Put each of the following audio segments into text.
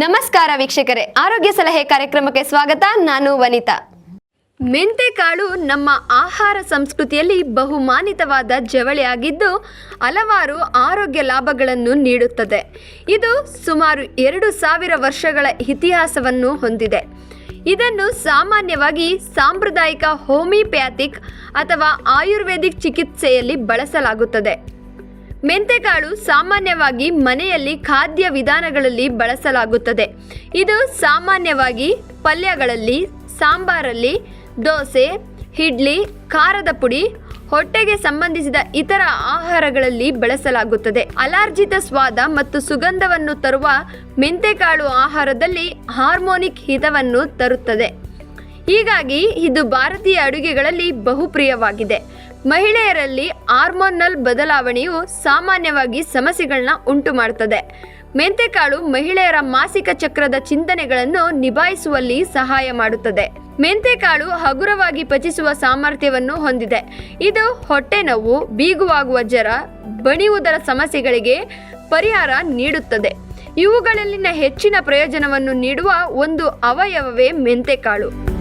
ನಮಸ್ಕಾರ ವೀಕ್ಷಕರೇ, ಆರೋಗ್ಯ ಸಲಹೆ ಕಾರ್ಯಕ್ರಮಕ್ಕೆ ಸ್ವಾಗತ, ನಾನು ವನಿತಾ. ಮೆಂತೆಕಾಳು ನಮ್ಮ ಆಹಾರ ಸಂಸ್ಕೃತಿಯಲ್ಲಿ ಬಹುಮಾನಿತವಾದ ಜವಳಿಯಾಗಿದ್ದು ಹಲವಾರು ಆರೋಗ್ಯ ಲಾಭಗಳನ್ನು ನೀಡುತ್ತದೆ. ಇದು ಸುಮಾರು ಎರಡು ಸಾವಿರ ವರ್ಷಗಳ ಇತಿಹಾಸವನ್ನು ಹೊಂದಿದೆ. ಇದನ್ನು ಸಾಮಾನ್ಯವಾಗಿ ಸಾಂಪ್ರದಾಯಿಕ ಹೋಮಿಯೋಪ್ಯಾಥಿಕ್ ಅಥವಾ ಆಯುರ್ವೇದಿಕ್ ಚಿಕಿತ್ಸೆಯಲ್ಲಿ ಬಳಸಲಾಗುತ್ತದೆ. ಮೆಂತೆಕಾಳು ಸಾಮಾನ್ಯವಾಗಿ ಮನೆಯಲ್ಲಿ ಖಾದ್ಯ ವಿಧಾನಗಳಲ್ಲಿ ಬಳಸಲಾಗುತ್ತದೆ. ಇದು ಸಾಮಾನ್ಯವಾಗಿ ಪಲ್ಯಗಳಲ್ಲಿ, ಸಾಂಬಾರಲ್ಲಿ, ದೋಸೆ, ಇಡ್ಲಿ, ಖಾರದ ಪುಡಿ, ಹೊಟ್ಟೆಗೆ ಸಂಬಂಧಿಸಿದ ಇತರ ಆಹಾರಗಳಲ್ಲಿ ಬಳಸಲಾಗುತ್ತದೆ. ಅಲಾರ್ಜಿತ ಸ್ವಾದ ಮತ್ತು ಸುಗಂಧವನ್ನು ತರುವ ಮೆಂತೆಕಾಳು ಆಹಾರದಲ್ಲಿ ಹಾರ್ಮೋನಿಕ್ ಹಿತವನ್ನು ತರುತ್ತದೆ. ಹೀಗಾಗಿ ಇದು ಭಾರತೀಯ ಅಡುಗೆಗಳಲ್ಲಿ ಬಹುಪ್ರಿಯವಾಗಿದೆ. ಮಹಿಳೆಯರಲ್ಲಿ ಹಾರ್ಮೋನಲ್ ಬದಲಾವಣೆಯು ಸಾಮಾನ್ಯವಾಗಿ ಸಮಸ್ಯೆಗಳನ್ನ ಉಂಟು ಮಾಡುತ್ತದೆ ಮೆಂತೆಕಾಳು ಮಹಿಳೆಯರ ಮಾಸಿಕ ಚಕ್ರದ ಚಿಂತನೆಗಳನ್ನು ನಿಭಾಯಿಸುವಲ್ಲಿ ಸಹಾಯ ಮಾಡುತ್ತದೆ. ಮೆಂತೆಕಾಳು ಹಗುರವಾಗಿ ಪಚಿಸುವ ಸಾಮರ್ಥ್ಯವನ್ನು ಹೊಂದಿದೆ. ಇದು ಹೊಟ್ಟೆ ನೋವು, ಬೀಗುವಾಗುವ ಜ್ವರ, ಬಣಿಯುವುದರ ಸಮಸ್ಯೆಗಳಿಗೆ ಪರಿಹಾರ ನೀಡುತ್ತದೆ. ಇವುಗಳಲ್ಲಿನ ಹೆಚ್ಚಿನ ಪ್ರಯೋಜನವನ್ನು ನೀಡುವ ಒಂದು ಅವಯವವೇ ಮೆಂತೆಕಾಳು.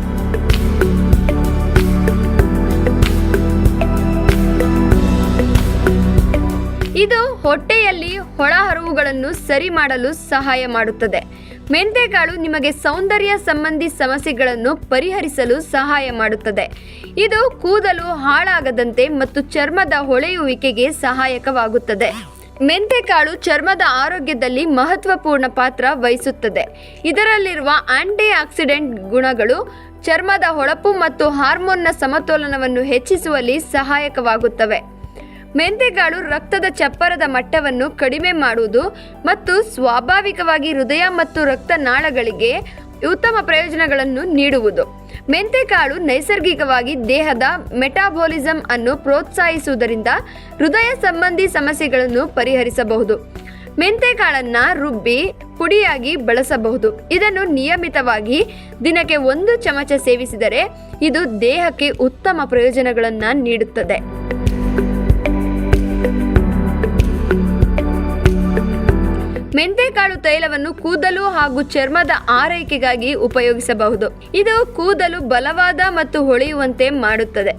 ಇದು ಹೊಟ್ಟೆಯಲ್ಲಿ ಒಳಹರಿವುಗಳನ್ನು ಸರಿ ಮಾಡಲು ಸಹಾಯ ಮಾಡುತ್ತದೆ. ಮೆಂತೆಕಾಳು ನಿಮಗೆ ಸೌಂದರ್ಯ ಸಂಬಂಧಿ ಸಮಸ್ಯೆಗಳನ್ನು ಪರಿಹರಿಸಲು ಸಹಾಯ ಮಾಡುತ್ತದೆ. ಇದು ಕೂದಲು ಹಾಳಾಗದಂತೆ ಮತ್ತು ಚರ್ಮದ ಹೊಳೆಯುವಿಕೆಗೆ ಸಹಾಯಕವಾಗುತ್ತದೆ. ಮೆಂತೆಕಾಳು ಚರ್ಮದ ಆರೋಗ್ಯದಲ್ಲಿ ಮಹತ್ವಪೂರ್ಣ ಪಾತ್ರ ವಹಿಸುತ್ತದೆ. ಇದರಲ್ಲಿರುವ ಆಂಟಿ ಆಕ್ಸಿಡೆಂಟ್ ಗುಣಗಳು ಚರ್ಮದ ಹೊಳಪು ಮತ್ತು ಹಾರ್ಮೋನ್ನ ಸಮತೋಲನವನ್ನು ಹೆಚ್ಚಿಸುವಲ್ಲಿ ಸಹಾಯಕವಾಗುತ್ತವೆ. ಮೆಂತೆಕಾಳು ರಕ್ತದ ಚಪ್ಪರದ ಮಟ್ಟವನ್ನು ಕಡಿಮೆ ಮಾಡುವುದು ಮತ್ತು ಸ್ವಾಭಾವಿಕವಾಗಿ ಹೃದಯ ಮತ್ತು ರಕ್ತನಾಳಗಳಿಗೆ ಉತ್ತಮ ಪ್ರಯೋಜನಗಳನ್ನು ನೀಡುವುದು. ಮೆಂತೆಕಾಳು ನೈಸರ್ಗಿಕವಾಗಿ ದೇಹದ ಮೆಟಾಬಾಲಿಸಂ ಅನ್ನು ಪ್ರೋತ್ಸಾಹಿಸುವುದರಿಂದ ಹೃದಯ ಸಂಬಂಧಿ ಸಮಸ್ಯೆಗಳನ್ನು ಪರಿಹರಿಸಬಹುದು. ಮೆಂತೆಕಾಳನ್ನು ರುಬ್ಬಿ, ಪುಡಿಯಾಗಿ ಬಳಸಬಹುದು. ಇದನ್ನು ನಿಯಮಿತವಾಗಿ ದಿನಕ್ಕೆ ಒಂದು ಚಮಚ ಸೇವಿಸಿದರೆ ಇದು ದೇಹಕ್ಕೆ ಉತ್ತಮ ಪ್ರಯೋಜನಗಳನ್ನು ನೀಡುತ್ತದೆ. ಮೆಂತೆಕಾಳು ತೈಲವನ್ನು ಕೂದಲು ಹಾಗೂ ಚರ್ಮದ ಆರೈಕೆಗಾಗಿ ಉಪಯೋಗಿಸಬಹುದು. ಇದು ಕೂದಲು ಬಲವಾದ ಮತ್ತು ಹೊಳೆಯುವಂತೆ ಮಾಡುತ್ತದೆ.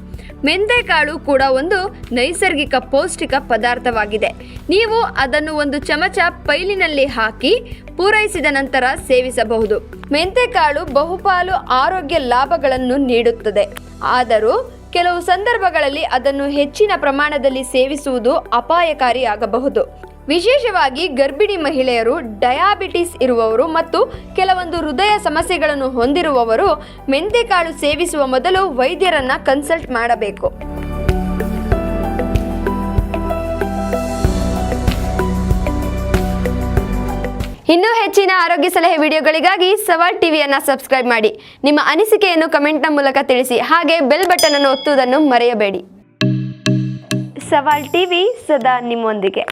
ಮೆಂತೆಕಾಳು ಕೂಡ ಒಂದು ನೈಸರ್ಗಿಕ ಪೌಷ್ಟಿಕ ಪದಾರ್ಥವಾಗಿದೆ. ನೀವು ಅದನ್ನು ಒಂದು ಚಮಚ ಪೈಲಿನಲ್ಲಿ ಹಾಕಿ ಪೂರೈಸಿದ ನಂತರ ಸೇವಿಸಬಹುದು. ಮೆಂತೆಕಾಳು ಬಹುಪಾಲು ಆರೋಗ್ಯ ಲಾಭಗಳನ್ನು ನೀಡುತ್ತದೆ. ಆದರೂ ಕೆಲವು ಸಂದರ್ಭಗಳಲ್ಲಿ ಅದನ್ನು ಹೆಚ್ಚಿನ ಪ್ರಮಾಣದಲ್ಲಿ ಸೇವಿಸುವುದು ಅಪಾಯಕಾರಿಯಾಗಬಹುದು ವಿಶೇಷವಾಗಿ ಗರ್ಭಿಣಿ ಮಹಿಳೆಯರು, ಡಯಾಬಿಟಿಸ್ ಇರುವವರು ಮತ್ತು ಕೆಲವೊಂದು ಹೃದಯ ಸಮಸ್ಯೆಗಳನ್ನು ಹೊಂದಿರುವವರು ಮೆಂತೆಕಾಳು ಸೇವಿಸುವ ಮೊದಲು ವೈದ್ಯರನ್ನ ಕನ್ಸಲ್ಟ್ ಮಾಡಬೇಕು. ಇನ್ನೂ ಹೆಚ್ಚಿನ ಆರೋಗ್ಯ ಸಲಹೆ ವಿಡಿಯೋಗಳಿಗಾಗಿ ಸವಾಲ್ ಟಿವಿಯನ್ನು ಸಬ್ಸ್ಕ್ರೈಬ್ ಮಾಡಿ. ನಿಮ್ಮ ಅನಿಸಿಕೆಯನ್ನು ಕಮೆಂಟ್ನ ಮೂಲಕ ತಿಳಿಸಿ. ಹಾಗೆ ಬೆಲ್ ಬಟನ್ ಅನ್ನು ಒತ್ತುವುದನ್ನು ಮರೆಯಬೇಡಿ. ಸವಾಲ್ ಟಿವಿ ಸದಾ ನಿಮ್ಮೊಂದಿಗೆ.